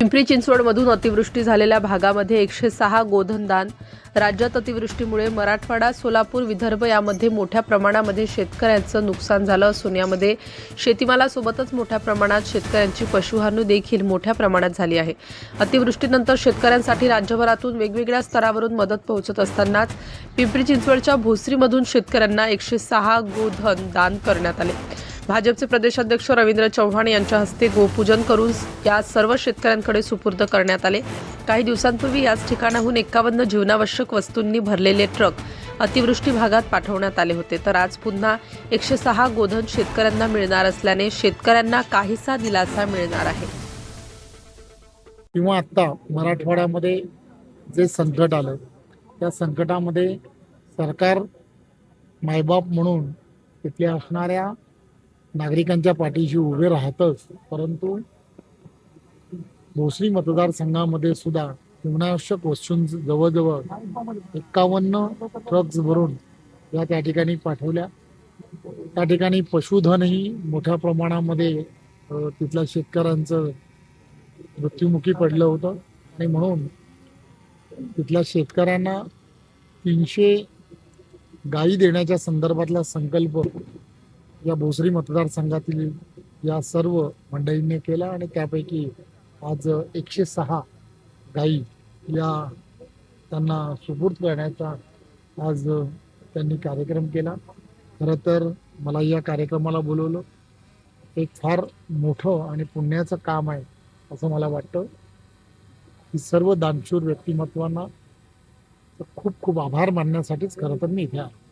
पिंपरी चिंचवडमधून अतिवृष्टी झालेल्या भागामध्ये एकशे सहा गोधनदान. राज्यात अतिवृष्टीमुळे मराठवाडा सोलापूर विदर्भ यामध्ये मोठ्या प्रमाणामध्ये शेतकऱ्यांचं नुकसान झालं असून यामध्ये शेतीमालासोबतच मोठ्या प्रमाणात शेतकऱ्यांची पशुहानी देखील मोठ्या प्रमाणात झाली आहे. अतिवृष्टीनंतर शेतकऱ्यांसाठी राज्यभरातून वेगवेगळ्या स्तरावरून मदत पोहोचत असतानाच पिंपरी चिंचवडच्या भोसरीमधून शेतकऱ्यांना एकशे सहा गोधन दान करण्यात आले. भाजपचे प्रदेशाध्यक्ष रवींद्र चव्हाण यांच्या हस्ते गोपूजन करून या सर्व शेतकऱ्यांकडे सुपूर्द करण्यात आले. काही दिवसांपूर्वी याच ठिकाणाहून एकावन्न जीवनावश्यक वस्तूंनी भरलेले ट्रक अतिवृष्टी भागात पाठवण्यात आले होते. तर आज पुन्हा एकशे सहा गोधन शेतकऱ्यांना मिळणार असल्याने शेतकऱ्यांना काहीसा दिलासा मिळणार आहे. किंवा आत्ता मराठवाड्यामध्ये जे संकट आलं त्या संकटामध्ये सरकार मायबाप म्हणून तिथल्या असणाऱ्या नागरिकांच्या पाठीशी उभे राहतच परंतु भोसरी मतदारसंघामध्ये सुद्धा जीवनावश्यक वस्तूंचं जवळजवळ एक्कावन्न ट्रक्स भरून या त्या ठिकाणी पाठवल्या. त्या ठिकाणी पशुधनही मोठ्या प्रमाणामध्ये तिथल्या शेतकऱ्यांचं मृत्युमुखी पडलं होतं. आणि म्हणून तिथल्या शेतकऱ्यांना तीनशे गायी देण्याच्या संदर्भातला संकल्प या भोसरी मतदारसंघातील या सर्व मंडळींनी केला आणि त्यापैकी आज एकशे सहा गायी या त्यांना सुपूर्द करण्याचा आज त्यांनी कार्यक्रम केला. खरं तर मला या कार्यक्रमाला बोलवलं. एक फार मोठं आणि पुण्याचं काम आहे असं मला वाटतं. की सर्व दानशूर व्यक्तिमत्वांना खूप खूप आभार मानण्यासाठीच खरं तर मी इथे आहे